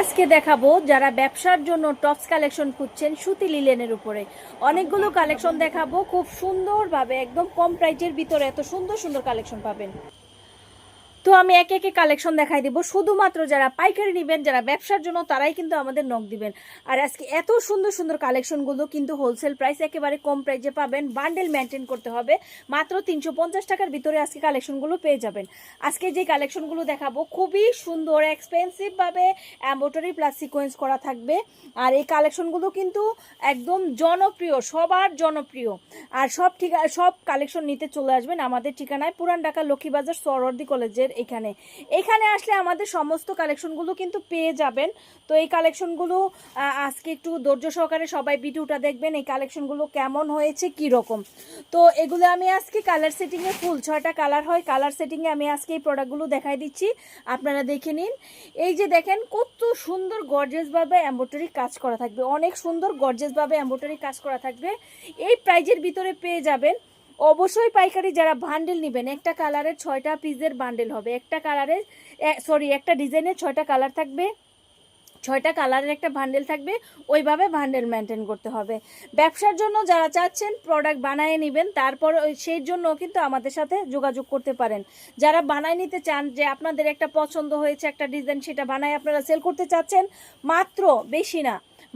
আজকে দেখাবো যারা ব্যবসার জন্য টপস কালেকশন খুঁজছেন সুতি লিলেনের উপরে। অনেকগুলো কালেকশন দেখাবো, খুব সুন্দরভাবে, একদম কম প্রাইজের ভিতরে এত সুন্দর সুন্দর কালেকশন পাবেন। তো আমি একে একে কালেকশন দেখাই দিব। শুধুমাত্র যারা পাইকারি নেবেন, যারা ব্যবসার জন্য, তারাই কিন্তু আমাদের নখ দিবেন। আর আজকে এত সুন্দর সুন্দর কালেকশনগুলো কিন্তু হোলসেল প্রাইস একেবারে কম প্রাইসে পাবেন। বান্ডেল মেনটেন করতে হবে। মাত্র তিনশো পঞ্চাশ টাকার ভিতরে আজকে কালেকশনগুলো পেয়ে যাবেন। আজকে যে কালেকশনগুলো দেখাবো, খুবই সুন্দর এক্সপেন্সিভভাবে অ্যাম্বোটারি প্লাস সিকোয়েন্স করা থাকবে। আর এই কালেকশনগুলো কিন্তু একদম জনপ্রিয়, সবার জনপ্রিয়। আর সব ঠিক, সব কালেকশন নিতে চলে আসবেন আমাদের ঠিকানায় পুরান ঢাকা লক্ষ্মীবাজার সরওয়ার্দী কলেজের এখানে। এখানে আসলে আমাদের সমস্ত কালেকশনগুলো কিন্তু পেয়ে যাবেন। তো এই কালেকশনগুলো আজকে একটু ধৈর্য সহকারে সবাই ভিডিওটা দেখবেন, এই কালেকশনগুলো কেমন হয়েছে কি রকম তো এগুলো আমি আজকে কালার সেটিংয়ে ফুল ছয়টা কালার হয়। কালার সেটিংয়ে আমি আজকে এই প্রোডাক্টগুলো দেখাই দিচ্ছি। আপনারা দেখে নিন। এই যে দেখেন, কত সুন্দর গর্জেসভাবে এম্ব্রয়ডারি কাজ করা থাকবে। অনেক সুন্দর গর্জেসভাবে এম্ব্রয়ডারি কাজ করা থাকবে। এই প্রাইজের ভিতরে পেয়ে যাবেন। অবশ্যই পাইকারি যারা বান্ডেল নেবেন, একটা কালারের ছয়টা পিসের বান্ডেল হবে। একটা কালারের সরি একটা ডিজাইনের ছয়টা কালার থাকবে, ছয়টা কালারের একটা বান্ডেল থাকবে, ওইভাবে বান্ডেল মেনটেন করতে হবে। ব্যবসার জন্য যারা চাচ্ছেন প্রোডাক্ট বানিয়ে নেবেন, তারপর সেই জন্য কিন্তু আমাদের সাথে যোগাযোগ করতে পারেন। যারা বানায় নিতে চান, যে আপনাদের একটা পছন্দ হয়েছে, একটা ডিজাইন সেটা বানায় আপনারা সেল করতে চাচ্ছেন, মাত্র বেশি না,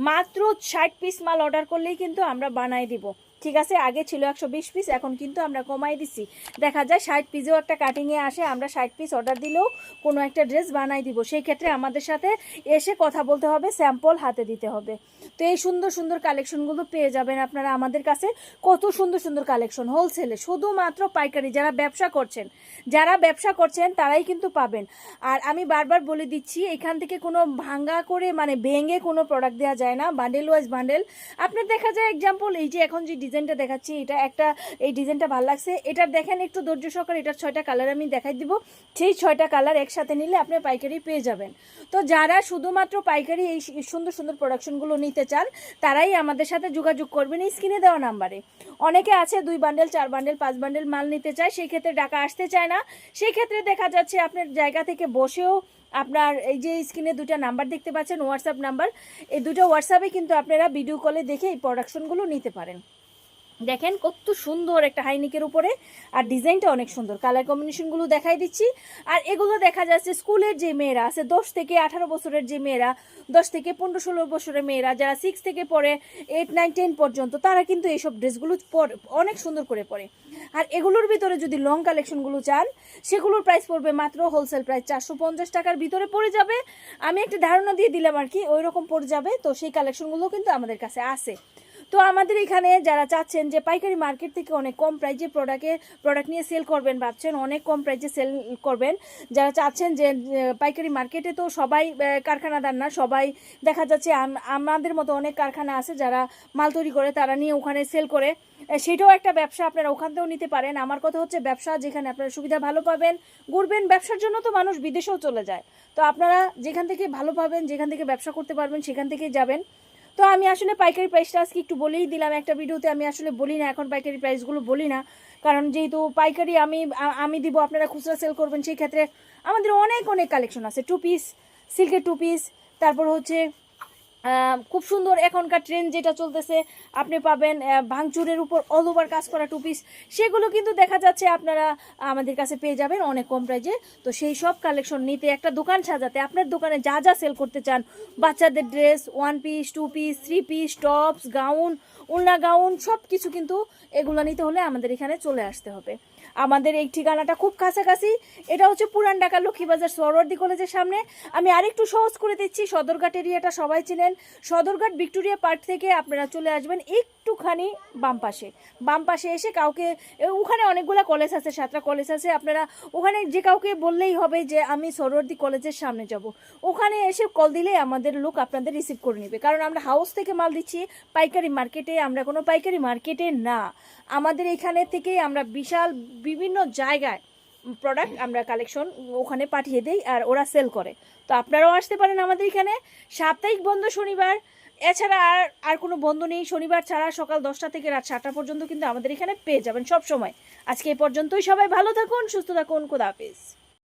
মাত্র ষাট পিস মাল অর্ডার করলেই কিন্তু আমরা বানাই দিব। ঠিক আছে, আগে ছিল একশো বিশ পিস এখন কিন্তু আমরা কমাই দিছি দেখা যায় ষাট পিসেও একটা কাটিংয়ে আসে, আমরা ষাট পিস অর্ডার দিলেও কোনো একটা ড্রেস বানাই দিব। সেই ক্ষেত্রে আমাদের সাথে এসে কথা বলতে হবে স্যাম্পল হাতে দিতে হবে। তো এই সুন্দর সুন্দর কালেকশনগুলো পেয়ে যাবেন আপনারা আমাদের কাছে। কত সুন্দর সুন্দর কালেকশন হোলসেলে শুধুমাত্র পাইকারি, যারা ব্যবসা করছেন, যারা ব্যবসা করছেন, তারাই কিন্তু পাবেন। আর আমি বারবার বলে দিচ্ছি, এখান থেকে কোনো ভাঙ্গা করে মানে ভেঙে কোনো প্রোডাক্ট দেওয়া যায় না। বান্ডেল ওয়াইজ বান্ডেল আপনার দেখা যায় এক্সাম্পল এই যে এখন যে ডিজাইনটা দেখাচ্ছি, এটা একটা, এই ডিজাইনটা ভালো লাগছে। এটার দেখেন একটু ধৈর্য সহকারে, এটার ছয়টা কালার আমি দেখাই দিব। সেই ছয়টা কালার একসাথে নিলে আপনি পাইকারি পেয়ে যাবেন। তো যারা শুধুমাত্র পাইকারি এই সুন্দর সুন্দর প্রোডাকশনগুলো নিতে চান, তারাই আমাদের সাথে যোগাযোগ করবেন এই স্ক্রিনে দেওয়া নাম্বারে। অনেকে আছে দুই বান্ডেল চার বান্ডেল পাঁচ বান্ডেল মাল নিতে চায় সেই ক্ষেত্রে টাকা আসতে চায় না। সেই ক্ষেত্রে দেখা যাচ্ছে আপনার জায়গা থেকে বসেও আপনার এই যে স্ক্রিনে দুটা নাম্বার দেখতে পাচ্ছেন হোয়াটসঅ্যাপ নাম্বার, এই দুটো হোয়াটসঅ্যাপে কিন্তু আপনারা ভিডিও কলে দেখে এই প্রোডাকশনগুলো নিতে পারেন। দেখেন কত সুন্দর একটা হাইনিকের উপরে, আর ডিজাইনটা অনেক সুন্দর। কালার কম্বিনেশনগুলো দেখাই দিচ্ছি। আর এগুলো দেখা যাচ্ছে স্কুলের যে মেয়েরা আছে, দশ থেকে আঠারো বছরের যে মেয়েরা, দশ থেকে পনেরো ষোলো বছরের মেয়েরা, যারা সিক্স থেকে পড়ে এইট নাইন টেন পর্যন্ত, তারা কিন্তু এইসব ড্রেসগুলো পরে, অনেক সুন্দর করে পরে। আর এগুলোর ভিতরে যদি লং কালেকশনগুলো চান, সেগুলোর প্রাইস পড়বে মাত্র হোলসেল প্রাইস চারশো পঞ্চাশ টাকার ভিতরে পড়ে যাবে। আমি একটা ধারণা দিয়ে দিলাম আর কি ওই রকম পড়ে যাবে। তো সেই কালেকশনগুলো কিন্তু আমাদের কাছে আছে। তো আমাদের এখানে যারা চাচ্ছেন যে পাইকারি মার্কেট থেকে অনেক কম প্রাইজে প্রোডাক্টে প্রোডাক্ট নিয়ে সেল করবেন ভাবছেন, অনেক কম প্রাইজে সেল করবেন। যারা চাচ্ছেন যে পাইকারি মার্কেটে তো সবাই কারখানাদার না, সবাই দেখা যাচ্ছে আমাদের মতো অনেক কারখানা আছে যারা মাল তৈরি করে, তারা নিয়ে ওখানে সেল করে। সেটাও একটা ব্যবসা আপনারা ওখান থেকেও নিতে পারেন। আমার কথা হচ্ছে ব্যবসা যেখানে আপনারা সুবিধা ভালো পাবেন, ঘুরবেন, ব্যবসার জন্য তো মানুষ বিদেশেও চলে যায়। তো আপনারা যেখান থেকে ভালো পাবেন, যেখান থেকে ব্যবসা করতে পারবেন, সেখান থেকেই যাবেন। তো আমি আসলে পাইকারি প্রাইসটা আজকে একটু বলেই দিলাম একটা ভিডিওতে, আমি আসলে বলি না, এখন পাইকারি প্রাইসগুলো বলি না। কারণ যেহেতু পাইকারি আমি আমি দিব, আপনারা খুচরা সেল করবেন সেই ক্ষেত্রে আমাদের অনেক অনেক কালেকশন আছে। টু পিস সিল্কের টু পিস তারপর হচ্ছে খুব সুন্দর এখনকার ট্রেন যেটা চলতেছে, আপনি পাবেন ভাঙচুরের উপর অল ওভার কাজ করা টু পিস সেগুলো কিন্তু দেখা যাচ্ছে আপনারা আমাদের কাছে পেয়ে যাবেন অনেক কম প্রাইজে তো সেই সব কালেকশন নিতে একটা দোকান সাজাতে, আপনার দোকানে যা যা সেল করতে চান, বাচ্চাদের dress one piece two piece three piece tops gown উলনা gown সব কিছু কিন্তু এগুলো নিতে হলে আমাদের এখানে চলে আসতে হবে। আমাদের এই ঠিকানাটা খুব কাছাকাছি। এটা হচ্ছে পুরান ঢাকা লক্ষ্মীবাজার সরওয়ার্দী কলেজের সামনে। আমি আরেকটু সহজ করে দিচ্ছি, সদরঘাট এরিয়াটা সবাই চিনেন। সদরঘাট ভিক্টোরিয়া পার্ক থেকে আপনারা চলে আসবেন একটুখানি বাম পাশে। বাম পাশে এসে কাউকে ওখানে অনেকগুলো কলেজ আছে, সাতটা কলেজ আছে। আপনারা ওখানে যে কাউকে বললেই হবে যে, আমি সরওয়ার্দী কলেজের সামনে যাব। ওখানে এসে কল দিলেই আমাদের লোক আপনাদের রিসিভ করে নেবে। কারণ আমরা হাউস থেকে মাল দিচ্ছি, পাইকারি মার্কেটে আমরা কোনো পাইকারি মার্কেটে না। আমাদের এখানে থেকেই আমরা বিশাল বিভিন্ন জায়গায় প্রোডাক্ট আমরা কালেকশন ওখানে পাঠিয়ে দেই আর ওরা সেল করে। তো আপনারাও আসতে পারেন আমাদের এখানে। সাপ্তাহিক বন্ধ শনিবার। এছাড়া আর আর কোনো বন্ধ নেই। শনিবার ছাড়া সকাল দশটা থেকে রাত সাতটা পর্যন্ত কিন্তু আমাদের এখানে পেয়ে যাবেন সব সময় আজকে এই পর্যন্তই। সবাই ভালো থাকুন, সুস্থ থাকুন। খোদা হাফিজ।